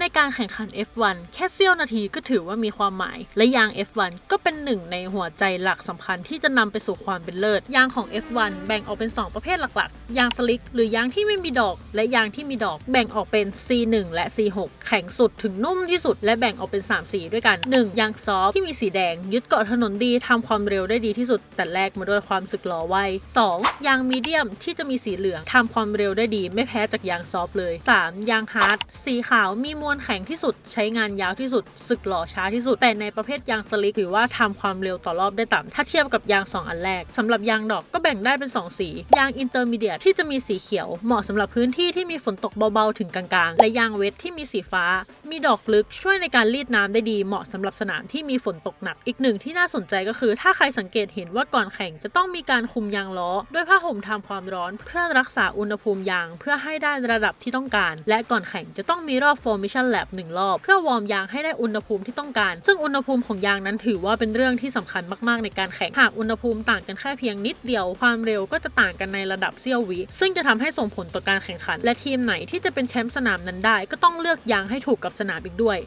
ในการแข่งขัน F1 แค่เสี้ยวนาทีก็ถือว่ามีความหมาย และยาง F1 ก็เป็นหนึ่งในหัวใจหลักสำคัญที่จะนำไปสู่ความเป็นเลิศ ยางของ F1 แบ่งออกเป็น 2 ประเภทหลักๆ ยางสลิกหรือยางที่ไม่มีดอก และยางที่มีดอก แบ่งออกเป็น C1 และ C6 แข็งสุดถึงนุ่มที่สุด และแบ่งออกเป็น 3 สีด้วยกัน 1. ยางซอฟที่มีสีแดง ยึดเกาะถนนดีทำความเร็วได้ดีที่สุด แต่แลกมาด้วยความสึกหรอไว 2. ยางมีเดียมที่จะมีสีเหลืองทำความเร็วได้ดี ไม่แพ้จากยางซอฟเลย 3. ยางฮาร์ดสีขาวมีมวลแข็งที่สุด ใช้งานยาวที่สุด สึกหล่อช้าที่สุด แต่ในประเภทยางสลิกถือว่าทำความเร็วต่อรอบได้ต่ำถ้าเทียบกับยาง 2 อันแรกสำหรับยางดอกก็แบ่งได้เป็น 2 สี ยางอินเตอร์มีเดียที่จะมีสีเขียว เหมาะสำหรับพื้นที่ที่มีฝนตกเบาๆถึงกลางๆ และยางเวทที่มีสีฟ้า มีดอกลึกช่วยในการรีดน้ำได้ดี เหมาะสำหรับสนามที่มีฝนตกหนัก อีกหนึ่งที่น่าสนใจก็คือ ถ้าใครสังเกตเห็นว่าก่อนแข่งจะต้องมีการคุมยางล้อ ด้วยผ้าห่มทำความร้อน เพื่อรักษาอุณหภูมิยาง เพื่อให้ได้ระดับที่ต้องการ และก่อนแข่งจะต้องมีรอบ formation lap หนึ่งรอบ เพื่อวอร์มยางให้ได้อุณหภูมิที่ต้องการ ซึ่งอุณหภูมิของยางนั้นถือว่าเป็นเรื่องที่สำคัญมากๆในการแข่ง หากอุณหภูมิต่างกันแค่เพียงนิดเดียว ความเร็วก็จะต่างกันในระดับเซี่ยววิ ซึ่งจะทำให้ส่งผลต่อการแข่งขัน และทีมไหนที่จะเป็นแชมป์สนามนั้นได้ ก็ต้องเลือกยางให้ถูกกับสนามอีกด้วย